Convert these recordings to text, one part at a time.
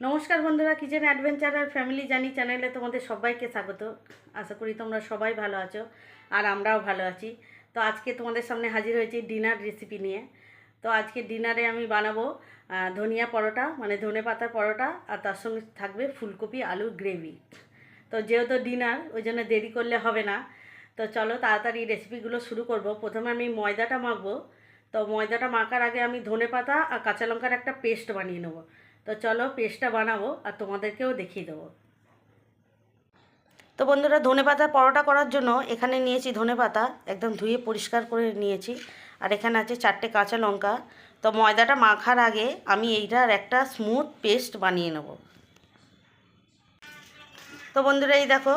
নমস্কার বন্ধুরা, kitchen adventure আর family জানি চ্যানেলে তোমাদের সবাইকে স্বাগত। আশা করি তোমরা সবাই ভালো আছো আর আমরাও ভালো আছি। তো আজকে তোমাদের সামনে হাজির হয়েছি ডিনার রেসিপি নিয়ে। তো আজকে ডিনারে আমি বানাবো ধনিয়া পরোটা মানে ধনে পাতার পরোটা, আর তার সঙ্গে থাকবে ফুলকপি আলুর গ্রেভি। তো যেহেতু ডিনার, ওই জন্য দেরি করলে হবে না। তো চলো তাড়াতাড়ি রেসিপিগুলো শুরু করব। প্রথমে আমি ময়দাটা মাখবো। তো ময়দাটা মাখার আগে আমি ধনে পাতা আর কাঁচা লঙ্কার একটা পেস্ট বানিয়ে নেব। তো চলো পেস্টটা বানাবো আর তোমাদেরকেও দেখিয়ে দেবো। তো বন্ধুরা, ধনে পাতার পরোটা করার জন্য এখানে নিয়েছি ধনে পাতা, একদম ধুয়ে পরিষ্কার করে নিয়েছি। আর এখানে আছে চারটে কাঁচা লঙ্কা। তো ময়দাটা মাখার আগে আমি এইটার একটা স্মুথ পেস্ট বানিয়ে নেব। তো বন্ধুরা, এই দেখো,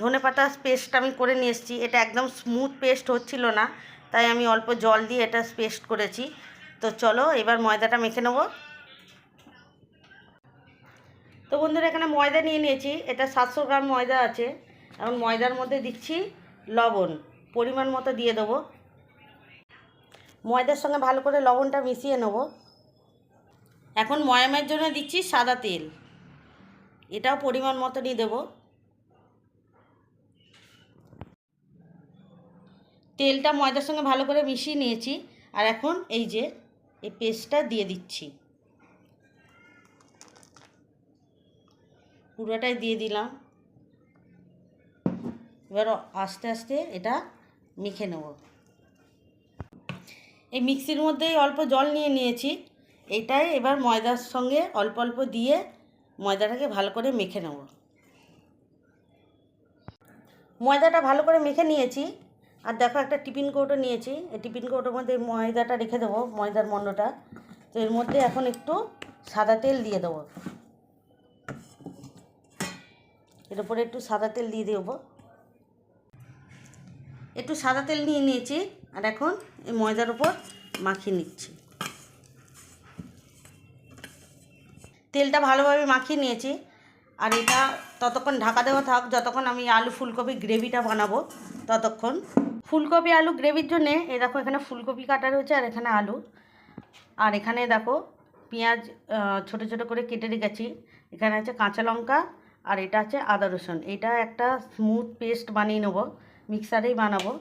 ধনে পাতা পেস্ট আমি করে নিয়ে এসেছি। এটা একদম স্মুথ পেস্ট হচ্ছিল না, তাই আমি অল্প জল দিয়ে এটা পেস্ট করেছি। তো চলো, এবার ময়দাটা মেখে নেব। তো বন্ধুরা, এখানে ময়দা নিয়ে নিয়েছি। এটা সাতশো গ্রাম ময়দা আছে। এখন ময়দার মধ্যে দিচ্ছি লবণ। পরিমাণ মতো দিয়ে দেবো। ময়দার সঙ্গে ভালো করে লবণটা মিশিয়ে নেব। এখন ময়ামের জন্য দিচ্ছি সাদা তেল। এটাও পরিমাণ মতো নিয়ে দেবো। তেলটা ময়দার সঙ্গে ভালো করে মিশিয়ে নিয়েছি। আর এখন এই যে, এই পেস্টটা দিয়ে দিচ্ছি। পুরোটাই দিয়ে দিলাম। এবার আস্তে আস্তে এটা মেখে নেব। এই মিক্সির মধ্যেই অল্প জল নিয়ে নিয়েছি। এটাই এবার ময়দার সঙ্গে অল্প অল্প দিয়ে ময়দাটাকে ভালো করে মেখে নেব। ময়দাটা ভালো করে মেখে নিয়েছি। আর দেখো একটা টিফিন কৌটো নিয়েছি। এই টিফিন কৌটোর মধ্যে ময়দাটা রেখে দেবো, ময়দার মণ্ডটা। তো এর মধ্যে এখন একটু সাদা তেল দিয়ে দেবো। এর উপরে একটু সাদা তেল দিয়ে দেবো। একটু সাদা তেল নিয়ে নিয়েছি, আর এখন এই ময়দার উপর মাখিয়ে নিচ্ছি। তেলটা ভালোভাবে মাখিয়ে নিয়েছি, আর এটা ততক্ষণ ঢাকা দেওয়া থাক, যতক্ষণ আমি আলু ফুলকপি গ্রেভিটা বানাবো ততক্ষণ। ফুলকপি, আলু গ্রেভির জন্যে এ দেখো এখানে ফুলকপি কাটা রয়েছে, আর এখানে আলু। আর এখানে দেখো পেঁয়াজ ছোট ছোট করে কেটে রেখেছি। এখানে আছে কাঁচা লঙ্কা আর এটা আছে আদা রসুন। এটা একটা স্মুথ পেস্ট বানিয়ে নেব মিক্সারেই বানাবো।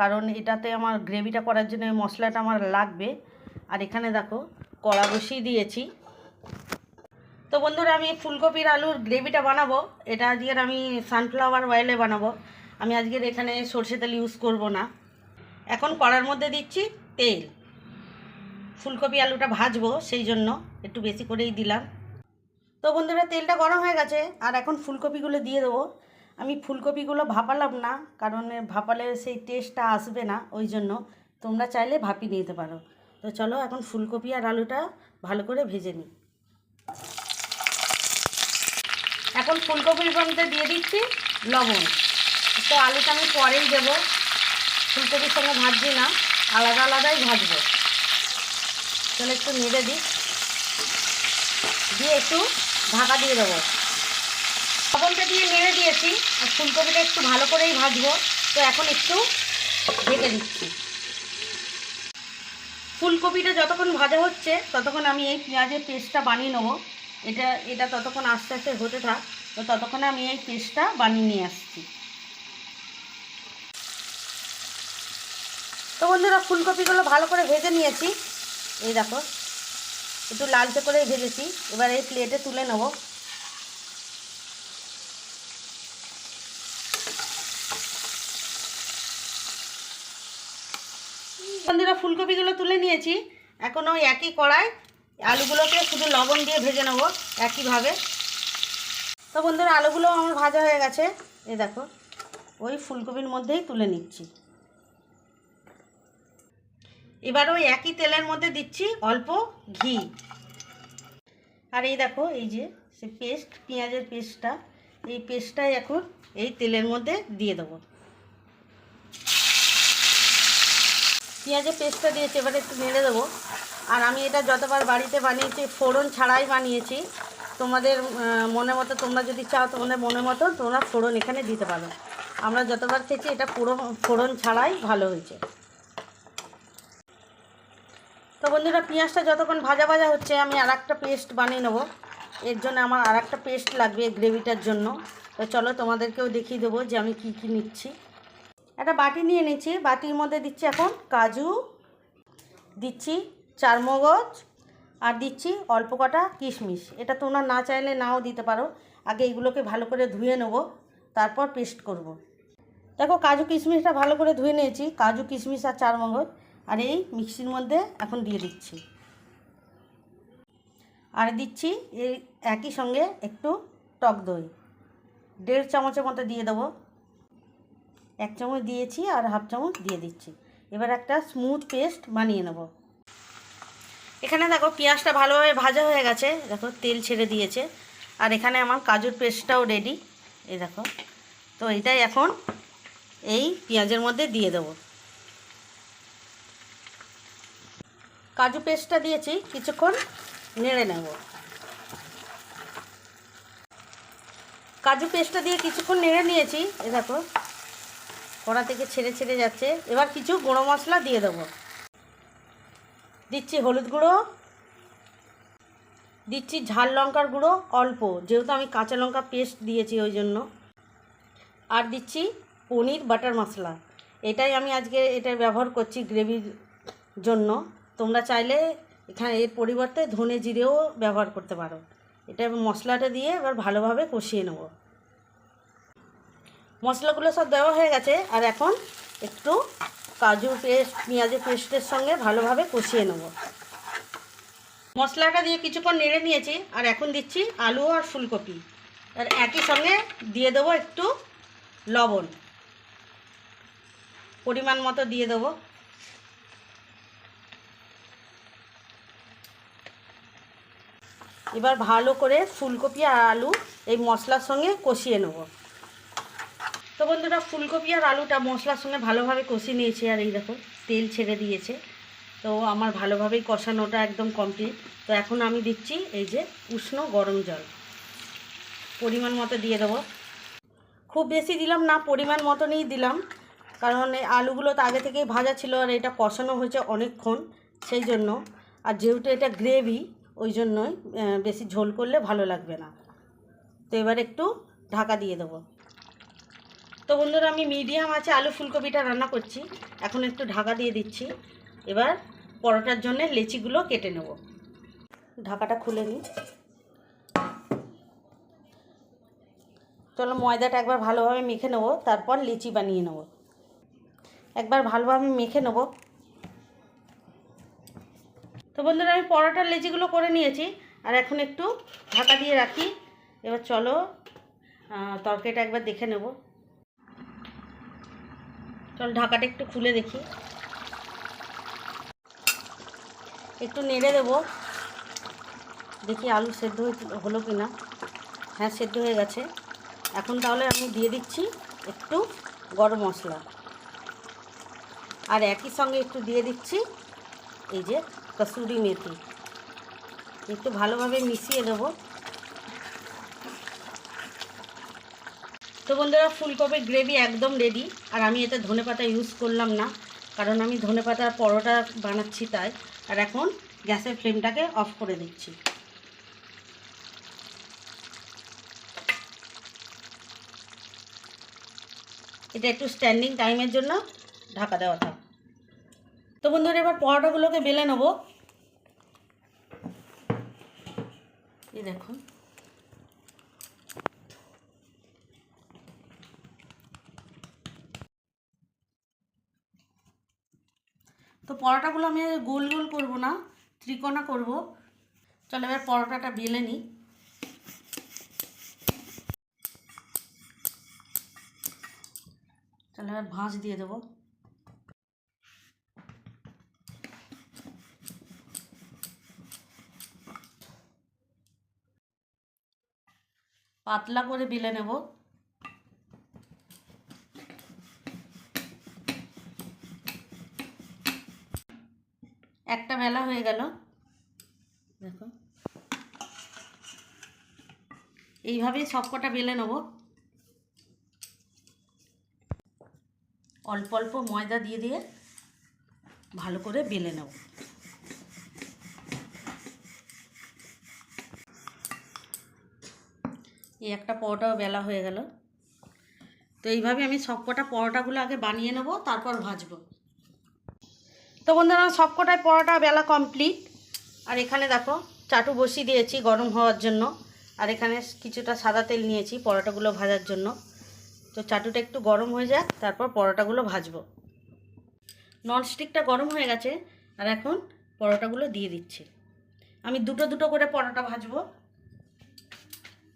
কারণ এটাতে আমার গ্রেভিটা করার জন্য মশলাটা আমার লাগবে। আর এখানে দেখো, কড়া বসিয়ে দিয়েছি। তো বন্ধুরা, আমি ফুলকপির আলুর গ্রেভিটা বানাবো। এটা আজকের আমি সানফ্লাওয়ার অয়েলে বানাবো। আমি আজকের এখানে সর্ষে তেল ইউজ করব না। এখন কড়ার মধ্যে দিচ্ছি তেল। ফুলকপি আলুটা ভাজবো, সেই জন্য একটু বেশি করেই দিলাম। তো বন্ধুরা, তেলটা গরম হয়ে গেছে, আর এখন ফুলকপিগুলো দিয়ে দেবো। আমি ফুলকপিগুলো ভাপালাম না, কারণ ভাপালে সেই টেস্টটা আসবে না, ওই জন্য তোমরা চাইলে ভাপিয়ে নিতে পারো। তো চলো, এখন ফুলকপি আর আলুটা ভালো করে ভেজে নিই। এখন ফুলকপির মধ্যে দিয়ে দিচ্ছি লবণ। তো আলুটা আমি পরেই দেবো। ফুলকপির সঙ্গে ভাজছি না, আলাদা আলাদাই ভাজবো। তাহলে একটু নেড়ে দিই। দিয়ে একটু ঢাকা দিয়ে দেবো। লবণটা দিয়ে নেড়ে দিয়েছি, আর ফুলকপিটা একটু ভালো করেই ভাজবো। তো এখন একটু ঢেকে দিচ্ছি। ফুলকপিটা যতক্ষণ ভাজা হচ্ছে, ততক্ষণ আমি এই পেঁয়াজের পেস্টটা বানিয়ে নেব। এটা এটা ততক্ষণ আস্তে আস্তে হতে থাক, তো ততক্ষণে আমি এই পেস্টটা বানিয়ে নিয়ে আসছি। তো বন্ধুরা, ফুলকপিগুলো ভালো করে ভেজে নিয়েছি। এই দেখো একটু লালচে করে ভেজেছি। এবার এই প্লেটে তুলে নেব। বন্ধুরা, ফুলকপিগুলো তুলে নিয়েছি। এখন ওই একই কড়াই। আলুগুলোকে শুধু লবণ দিয়ে ভেজে নেব একইভাবে। তো বন্ধুরা, আলুগুলো আমার ভাজা হয়ে গেছে। এ দেখো, ওই ফুলকপির মধ্যেই তুলে নিচ্ছি। এবার ওই একই তেলের মধ্যে দিচ্ছি অল্প ঘি। আর এই দেখো, এই যে সে পেস্ট পেঁয়াজের পেস্টটা এই পেস্টটাই এখন এই তেলের মধ্যে দিয়ে দেবো। পেঁয়াজের পেস্টটা দিয়েছি, এবার একটু নেড়ে দেবো। আর আমি এটা যতবার বাড়িতে বানিয়েছি, ফোড়ন ছাড়াই বানিয়েছি, তোমাদের মনে মতো, তোমরা যদি চাও, তোমাদের মনে মতো, তোমরা ফোড়ন এখানে দিতে পারো। আমরা যতবার খেয়েছি, এটা পুরো ফোড়ন ছাড়াই ভালো হয়েছে। তো বন্ধুরা, পেঁয়াজটা যতক্ষণ ভাজা ভাজা হচ্ছে, আমি আর একটা পেস্ট বানিয়ে নেব। এর জন্য আমার আর একটা পেস্ট লাগবে গ্রেভিটার জন্য। তো চলো তোমাদেরকেও দেখিয়ে দেবো যে আমি কি কি নিচ্ছি। একটা বাটি নিয়ে নিচ্ছি, বাটির মধ্যে দিচ্ছি এখন কাজু, দিচ্ছি চারমগজ, আর দিচ্ছি অল্প কটা কিশমিশ। এটা তোমরা না চাইলে নাও দিতে পারো। আগে এগুলোকে ভালো করে ধুয়ে নেব, তারপর পেস্ট করব। দেখো, কাজু কিশমিশটা ভালো করে ধুয়ে নিয়েছি, কাজু কিশমিশ আর চারমগজ। আর এই মিক্সির মধ্যে এখন দিয়ে দিচ্ছি। আর দিচ্ছি এই একই সঙ্গে একটু টক দই। দেড় চামচের মতো দিয়ে দেবো। এক চামচ দিয়েছি আর হাফ চামচ দিয়ে দিচ্ছি। এবার একটা স্মুথ পেস্ট বানিয়ে নেব। এখানে দেখো পেঁয়াজটা ভালোভাবে ভাজা হয়ে গেছে। দেখো তেল ছেড়ে দিয়েছে। আর এখানে আমার কাজুর পেস্টটাও রেডি এই দেখো। তো এটাই এখন এই পেঁয়াজের মধ্যে দিয়ে দেবো। কাজু পেস্টটা দিয়েছি, কিছুক্ষণ নেড়ে নেব। কাজু পেস্টটা দিয়ে কিছুক্ষণ নেড়ে নিয়েছি, এ দেখো, কড়া থেকে ছেড়ে ছেড়ে যাচ্ছে। এবার কিছু গুঁড়ো মশলা দিয়ে দেবো। দিচ্ছি হলুদ গুঁড়ো, দিচ্ছি ঝাল লঙ্কার গুঁড়ো, অল্প, যেহেতু আমি কাঁচা লঙ্কা পেস্ট দিয়েছি ওই জন্য। আর দিচ্ছি পনির বাটার মশলা। এটাই আমি আজকে এটা ব্যবহার করছি গ্রেভির জন্য। তোমরা চাইলে এখানে এর পরিবর্তে ধনে জিরেও ব্যবহার করতে পারো। এটা মশলাটা দিয়ে এবার ভালোভাবে কষিয়ে নেব। মশলাগুলো সব দেওয়া হয়ে গেছে, আর এখন একটু কাজু পেস্ট পেঁয়াজের পেস্টের সঙ্গে ভালোভাবে কষিয়ে নেব। মশলাটা দিয়ে কিছুক্ষণ নেড়ে নিয়েছি, আর এখন দিচ্ছি আলু আর ফুলকপি। আর একই সঙ্গে দিয়ে দেবো একটু লবণ। পরিমাণ মতো দিয়ে দেবো। এবার ভালো করে ফুলকপি আর আলু এই মশলার সঙ্গে কষিয়ে নেব। তো বন্ধুরা, ফুলকপি আর আলুটা মশলার সঙ্গে ভালোভাবে কষিয়ে নিয়েছে, আর এই দেখো, তেল ছেড়ে দিয়েছে। তো আমার ভালোভাবেই কষানোটা একদম কমপ্লিট তো এখন আমি দিচ্ছি এই যে উষ্ণ গরম জল। পরিমাণ মতো দিয়ে দেবো। খুব বেশি দিলাম না, পরিমাণ মতনই দিলাম। কারণ এই আলুগুলো তো আগে থেকেই ভাজা ছিল, আর এটা কষানো হয়েছে অনেকক্ষণ, সেই জন্য। আর যেহেতু এটা গ্রেভি ওই জন্যই বেশি ঝোল করলে ভালো লাগবে না। তো এবার একটু ঢাকা দিয়ে দেবো। তো বন্ধুরা, আমি মিডিয়াম আছে আলু ফুলকপিটা রান্না করছি। এখন একটু ঢাকা দিয়ে দিচ্ছি। এবার পরোটার জন্য লেচিগুলো কেটে নেব। ঢাকাটা খুলে নিই। চলো ময়দাটা একবার ভালোভাবে মেখে নেব, তারপর লিচি বানিয়ে নেব। একবার ভালোভাবে মেখে নেব। তো বন্ধুরা, আমি পরোটার লেচিগুলো করে নিয়েছি। আর এখন একটু ঢাকা দিয়ে রাখি। এবার চলো তরকারিটা একবার দেখে নেব। চল ঢাকাটা একটু খুলে দেখি। একটু নেড়ে দেবো। দেখি আলু সেদ্ধ হলো কি না হ্যাঁ সেদ্ধ হয়ে গেছে। এখন তাহলে আমি দিয়ে দিচ্ছি একটু গরম মশলা। আর একই সঙ্গে একটু দিয়ে দিচ্ছি এই যে কসুরি মেথি। একটু ভালোভাবে মিশিয়ে দেবো তো বন্ধুরা, ফুলকপির গ্রেভি একদম রেডি আর আমি এতে ধনেপাতা ইউজ করলাম না, কারণ আমি ধনেপাতার পরোটা বানাচ্ছি তাই। আর এখন গ্যাসের ফ্লেমটাকে অফ করে দিচ্ছি। এটা একটু স্ট্যান্ডিং টাইমের জন্য ঢাকা দেওয়া থাক। তো বন্ধুরা, এবার পরোটাগুলোকে বেলে নেব। এই দেখুন। তো পরোটাগুলো আমি গোল গোল করব না, ত্রিকোণা করব। চলো এবার পরোটাটা বেলে নিই। চলো এবার ভাঁজ দিয়ে দেবো। পাতলা করে বেলে নেব। একটা বেলা হয়ে গেল। দেখো। এইভাবেই সবকটা বেলে নেব। অল্প অল্প ময়দা দিয়ে দিয়ে ভালো করে বেলে নেব। এই একটা পরোটাও বেলা হয়ে গেল। তো এইভাবে আমি সবকটা পরোটাগুলো আগে বানিয়ে নেব, তারপর ভাজবো। তো বন্ধুরা সবকটায় পরোটা বেলা কমপ্লিট আর এখানে দেখো, চাটু বসিয়ে দিয়েছি গরম হওয়ার জন্য। আর এখানে কিছুটা সাদা তেল নিয়েছি পরোটাগুলো ভাজার জন্য। তো চাটুটা একটু গরম হয়ে যাক, তারপর পরোটাগুলো ভাজবো। ননস্টিকটা গরম হয়ে গেছে, আর এখন পরোটাগুলো দিয়ে দিচ্ছি। আমি দুটো দুটো করে পরোটা ভাজবো।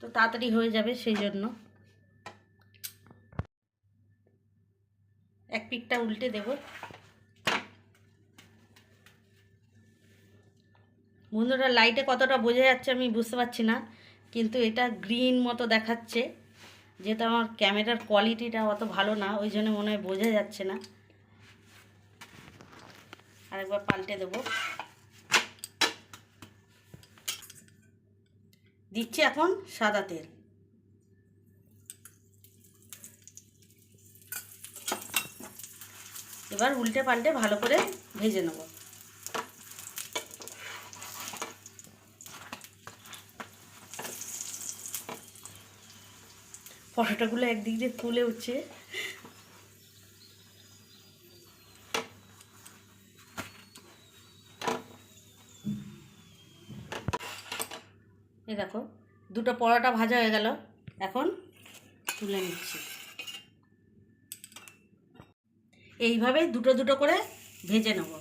তো তাড়াতাড়ি হয়ে যাবে সেই জন্য। এক পিকটা উল্টে দেব। বন্ধুরা লাইটে কতটা বোঝা যাচ্ছে আমি বুঝতে পারছি না, কিন্তু এটা গ্রিন মতো দেখাচ্ছে, যেহেতু আমার ক্যামেরার কোয়ালিটিটা অত ভালো না, ওই জন্য মনে হয় বোঝা যাচ্ছে না। আরেকবার পাল্টে দেবো। দিচ্ছি এখন সাদা তেল। এবার উল্টে পাল্টে ভালো করে ভেজে নেব। পরোটাগুলো একদিক দিয়ে ফুলে উঠছে। এই দেখো, দুটো পরোটা ভাজা হয়ে গেল। এখন তুলে নিচ্ছি। এইভাবে দুটো দুটো করে ভেজে নেব।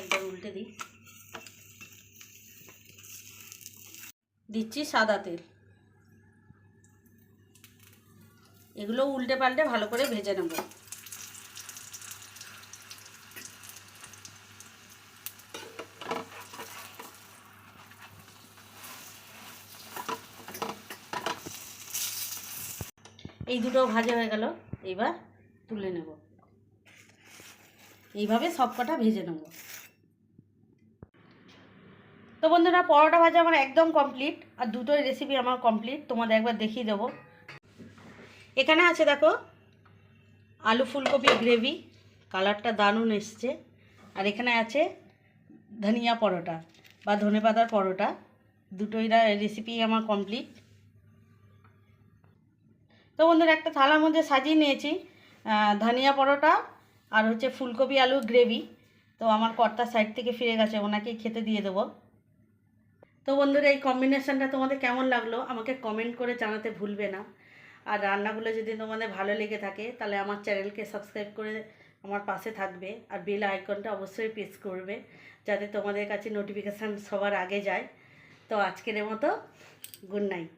একবার উল্টে দিই। দিচ্ছি সাদা তেল। এগুলো উল্টে পাল্টে ভালো করে ভেজে নেব। এই দুটো ভাজা হয়ে গেল। এবার তুলে নেব। এইভাবে সব কটা ভেজে নেব। তো বন্ধুরা, পরোটা ভাজা আমার একদম কমপ্লিট আর দুটোই রেসিপি আমার কমপ্লিট তোমাদের একবার দেখিয়ে দেবো। এখানে আছে দেখো, আলু ফুলকপি গ্রেভি কালারটা দারুণ এসছে। আর এখানে আছে ধনিয়া পরোটা বা ধনে পাতার পরোটা। দুটোই রেসিপি আমার কমপ্লিট তো বন্ধুরা, একটা থালার মধ্যে সাজিয়ে নিয়েছি ধনিয়া পরোটা আর হচ্ছে ফুলকপি আলু গ্রেভি। তো আমার কর্তার সাইড থেকে ফিরে গেছে ওনাকেই খেতে দিয়ে দেবো। তো বন্ধুরা, এই কম্বিনেশনটা তোমাদের কেমন লাগল আমাকে কমেন্ট করে জানাতে ভুলবে না। আর রান্নাগুলো যদি তোমাদের ভালো লেগে থাকে, তাহলে আমার চ্যানেলকে সাবস্ক্রাইব করে আমার পাশে থাকবে আর বেল আইকনটা অবশ্যই প্রেস করবে, যাতে তোমাদের কাছে নোটিফিকেশান সবার আগে যায়। তো আজকের মতো গুড নাইট